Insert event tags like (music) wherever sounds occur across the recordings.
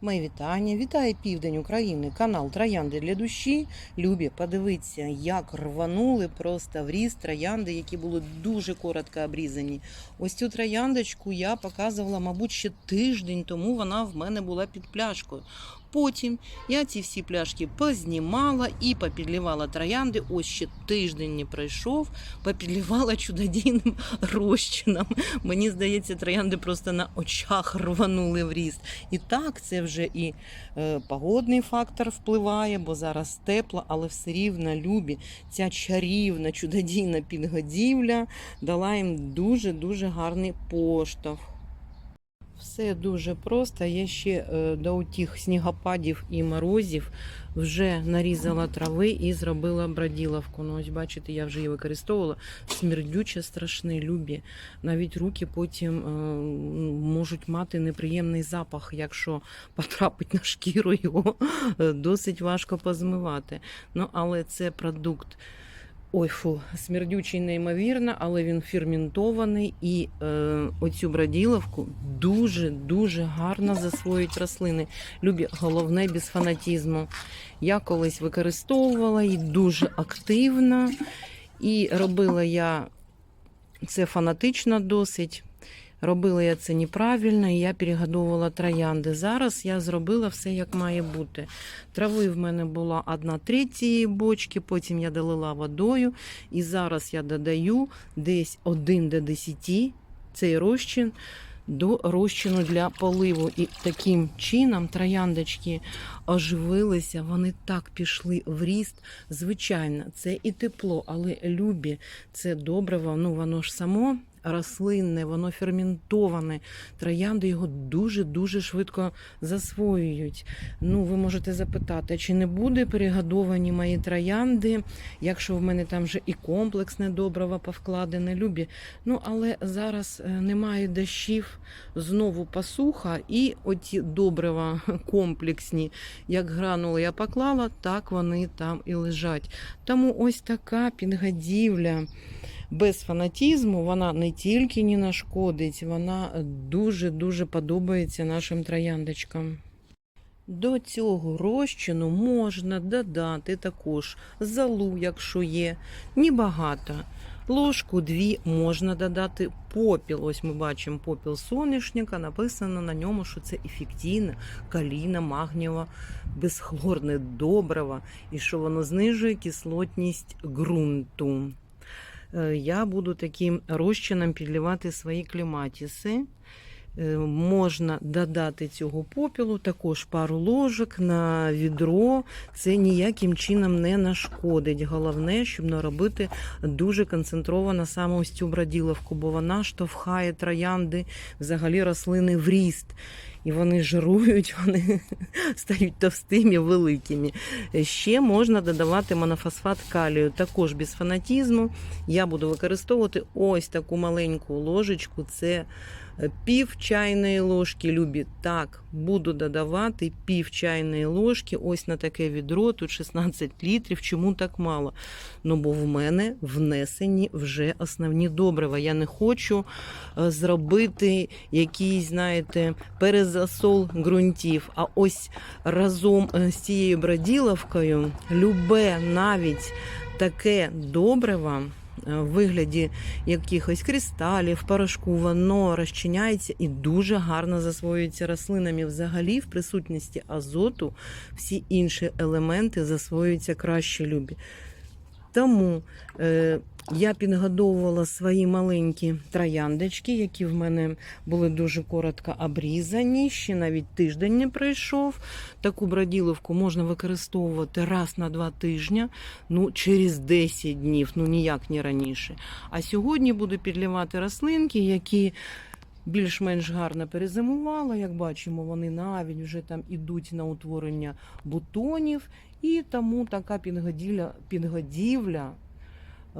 Мої вітання. Вітає південь України, канал Троянди для душі. Любі, подивіться, як рванули просто в ріст троянди, які були дуже коротко обрізані. Ось цю трояндочку я показувала, мабуть, ще тиждень тому вона в мене була під пляшкою. Потім я ці всі пляшки познімала і попідлівала троянди. Ось ще тиждень не пройшов, попідлівала чудодійним (laughs) розчином. Мені здається, троянди просто на очах рванули в ріст. І так, це вже і е, погодний фактор впливає, бо зараз тепло, але все рівно любі. Ця чарівна, чудодійна підгодівля дала їм дуже-дуже гарний поштовх. Все дуже просто. Я ще е, до тих снігопадів і морозів вже нарізала трави і зробила броділовку. Ну, ось бачите, я вже її використовувала. Смердюче, страшне, любі. Навіть руки потім е, можуть мати неприємний запах, якщо потрапить на шкіру, його е, досить важко позмивати. Ну, але це продукт. Ой, фу, смердючий неймовірно, але він ферментований і е, оцю броділовку дуже-дуже гарно засвоюють рослини. Любі, головне без фанатізму. Я колись використовувала і дуже активно. І робила я це фанатично досить. Робила я це неправильно, і я перегодовувала троянди. Зараз я зробила все як має бути. Трави в мене була одна треть цієї бочки, потім я долила водою. І зараз я додаю десь 1 до 10 цей розчин до розчину для поливу. І таким чином трояндочки оживилися, вони так пішли в ріст. Звичайно, це і тепло, але любі, це добриво, ну воно ж само рослинне, воно ферментоване. Троянди його дуже-дуже швидко засвоюють. Ну, ви можете запитати, чи не буде перегодовані мої троянди, якщо в мене там вже і комплексне добриво повкладене, любі. Ну, але зараз е, немає дощів, знову посуха, і оті добрива комплексні, як гранули я поклала, так вони там і лежать. Тому ось така підгодівля без фанатізму вона не тільки не нашкодить, вона дуже-дуже подобається нашим трояндочкам. До цього розчину можна додати також залу, якщо є, небагато. Ложку дві можна додати попіл. Ось ми бачимо попіл соняшника. Написано на ньому, що це ефективне каліна, магнієва, безхлорне добриво і що воно знижує кислотність ґрунту. Е, я буду таким розчином підлівати свої кліматіси. Е, Можна додати цього попілу, також пару ложок на відро. Це ніяким чином не нашкодить. Головне, щоб наробити дуже концентровано саме ось цю броділовку, бо вона штовхає троянди, взагалі рослини в ріст. І вони жирують, (laughs) вони стають товстими, великими. Ще можна додавати монофосфат калію, також без фанатізму. Я буду використовувати ось таку маленьку ложечку. Це пів чайної ложки. Любі, так, буду додавати пів чайної ложки. Ось на таке відро, тут 16 літрів. Чому так мало? Ну, бо в мене внесені вже основні добрива. Я не хочу е, зробити якийсь, знаєте, перезасол ґрунтів. А ось разом е, з цією броділовкою любе навіть таке добриво в вигляді якихось кристалів, порошку, воно розчиняється і дуже гарно засвоюється рослинами. Взагалі, в присутності азоту всі інші елементи засвоюються краще любі. Тому е, я підгодовувала свої маленькі трояндочки, які в мене були дуже коротко обрізані. Ще навіть тиждень не пройшов. Таку броділовку можна використовувати раз на два тижні, ну через 10 днів, ну ніяк не раніше. А сьогодні буду підлівати рослинки, які більш-менш гарно перезимували. Як бачимо, вони навіть вже там ідуть на утворення бутонів. І тому така підгодівля, підгодівля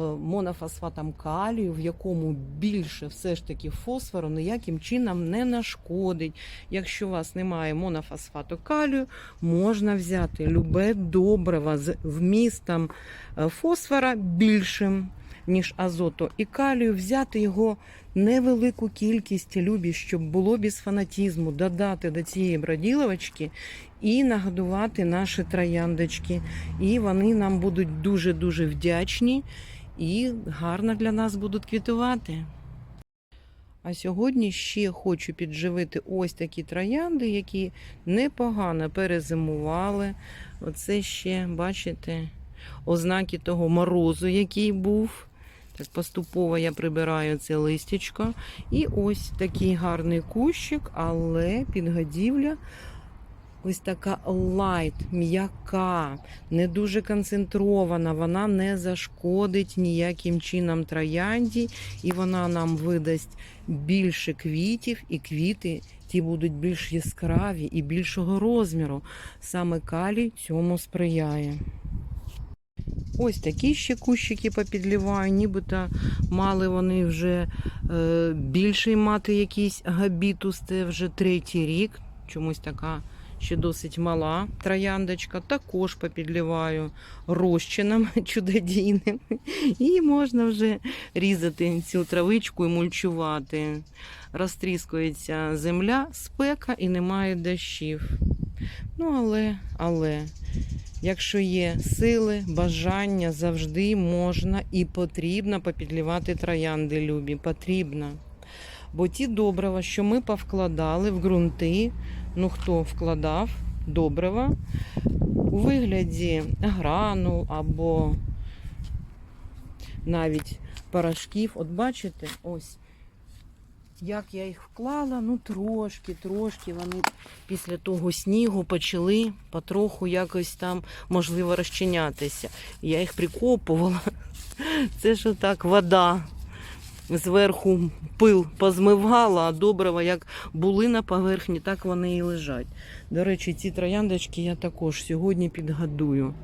монофосфатом калію, в якому більше все ж таки фосфору, ніяким чином не нашкодить. Якщо у вас немає монофосфату калію, можна взяти любе добриво з вмістом е, фосфора більшим. ніж азоту і калію, взяти його невелику кількість любі, щоб було без фанатізму, додати до цієї броділовочки і нагодувати наші трояндочки. І вони нам будуть дуже-дуже вдячні і гарно для нас будуть квітувати. А сьогодні ще хочу підживити ось такі троянди, які непогано перезимували. Оце ще, бачите, ознаки того морозу, який був. Так поступово я прибираю це листячко. І ось такий гарний кущик, але підгодівля ось така лайт, м'яка, не дуже концентрована. Вона не зашкодить ніяким чином троянді, і вона нам видасть більше квітів, і квіти ті будуть більш яскраві і більшого розміру. Саме калій цьому сприяє. Ось такі ще кущики попідліваю, нібито мали вони вже е, більший мати якийсь габітус, це вже третій рік. Чомусь така ще досить мала трояндочка. Також попідліваю розчином (laughs) чудодійним. І можна вже різати цю травичку і мульчувати. Розтріскується земля, спека і немає дощів. Ну, але, але. Якщо є сили, бажання, завжди можна і потрібно попідлівати троянди любі. Потрібно. Бо ті добрива, що ми повкладали в ґрунти, ну хто вкладав добрива у вигляді гранул або навіть порошків. От бачите, ось як я їх вклала, ну трошки, трошки вони після того снігу почали потроху якось там, можливо, розчинятися. Я їх прикопувала. Це ж так вода. Зверху пил позмивала, а добрива як були на поверхні, так вони і лежать. До речі, ці трояндочки я також сьогодні підгадую.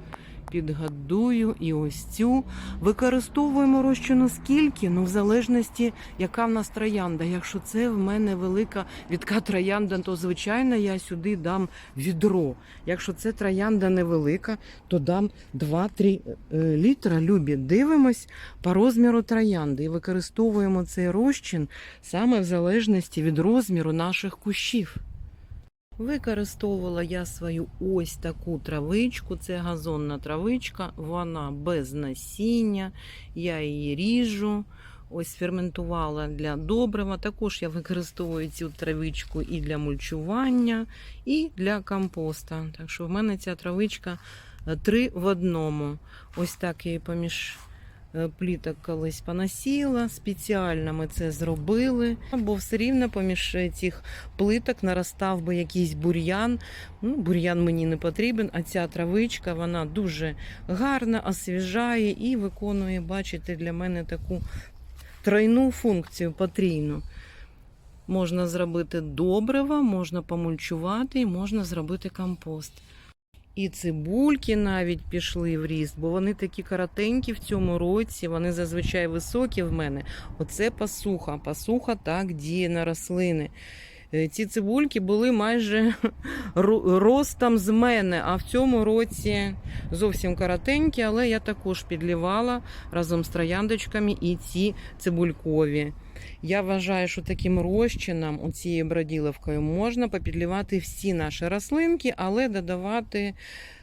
Підгадую і ось цю. Використовуємо розчину скільки, ну в залежності, яка в нас троянда. Якщо це в мене велика відка троянда, то звичайно я сюди дам відро. Якщо це троянда невелика, то дам 2-3 е, літра. Любі, дивимось по розміру троянди і використовуємо цей розчин саме в залежності від розміру наших кущів. Використовувала я свою ось таку травичку, це газонна травичка, вона без насіння, я її ріжу. Ось ферментувала для добрива. Також я використовую цю травичку і для мульчування, і для компоста. Так що в мене ця травичка е, три в одному. Ось так я її поміж пліток колись поносила. Спеціально ми це зробили, бо все рівно поміж е, цих плиток наростав би якийсь бур'ян. Ну, бур'ян мені не потрібен, а ця травичка вона дуже гарна, освіжає і виконує, бачите, для мене таку тройну функцію потрійну. Можна зробити добрива, можна помульчувати і можна зробити компост. І цибульки навіть пішли в ріст, бо вони такі коротенькі в цьому році, вони зазвичай високі в мене. Оце пасуха. Пасуха так діє на рослини. Е, Ці цибульки були майже (laughs) ростом з мене, а в цьому році зовсім коротенькі, але я також підлівала разом з трояндочками і ці цибулькові. Я вважаю, що таким розчином, оцією броділовкою, можна попідлівати всі наші рослинки, але додавати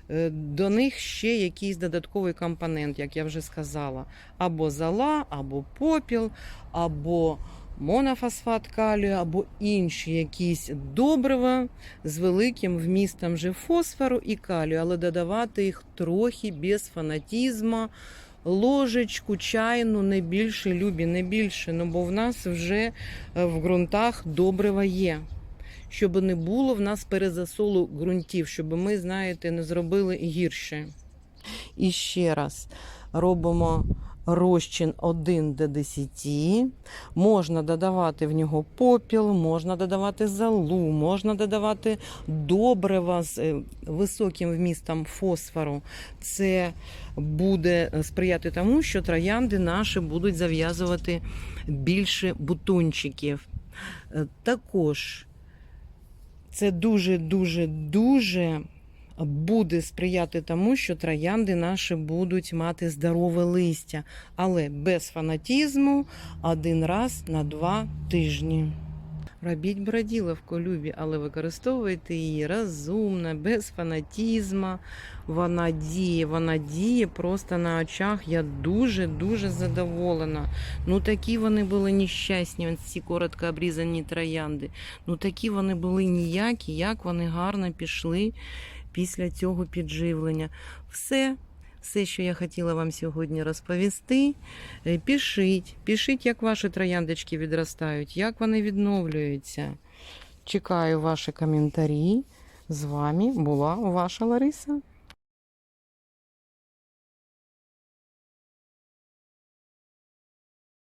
е, до них ще якийсь додатковий компонент, як я вже сказала, або зола, або попіл, або монофосфат калію, або інші якісь добрива з великим вмістом же фосфору і калію, але додавати їх трохи без фанатізму, ложечку чайну, не більше, любі, не більше. Ну бо в нас вже е, в ґрунтах добрива є. Щоб не було в нас перезасолу ґрунтів, щоб ми, знаєте, не зробили гірше. І ще раз робимо розчин 1 до 10. Можна додавати в нього попіл, можна додавати залу, можна додавати добрива з е, високим вмістом фосфору. Це буде сприяти тому, що троянди наші будуть зав'язувати більше бутончиків. Е, Також це дуже, дуже, дуже буде сприяти тому, що троянди наші будуть мати здорове листя, але без фанатізму один раз на два тижні. Робіть броділовку, любі, але використовуйте її розумно, без фанатізму. Вона діє, вона діє просто на очах. Я дуже-дуже задоволена. Ну такі вони були нещасні, ці коротко обрізані троянди. Ну такі вони були ніякі, як вони гарно пішли після цього підживлення. Все. Все, що я хотіла вам сьогодні розповісти. Е, Пишіть, пишіть, як ваші трояндочки відростають, як вони відновлюються. Чекаю ваші коментарі. З вами була ваша Лариса.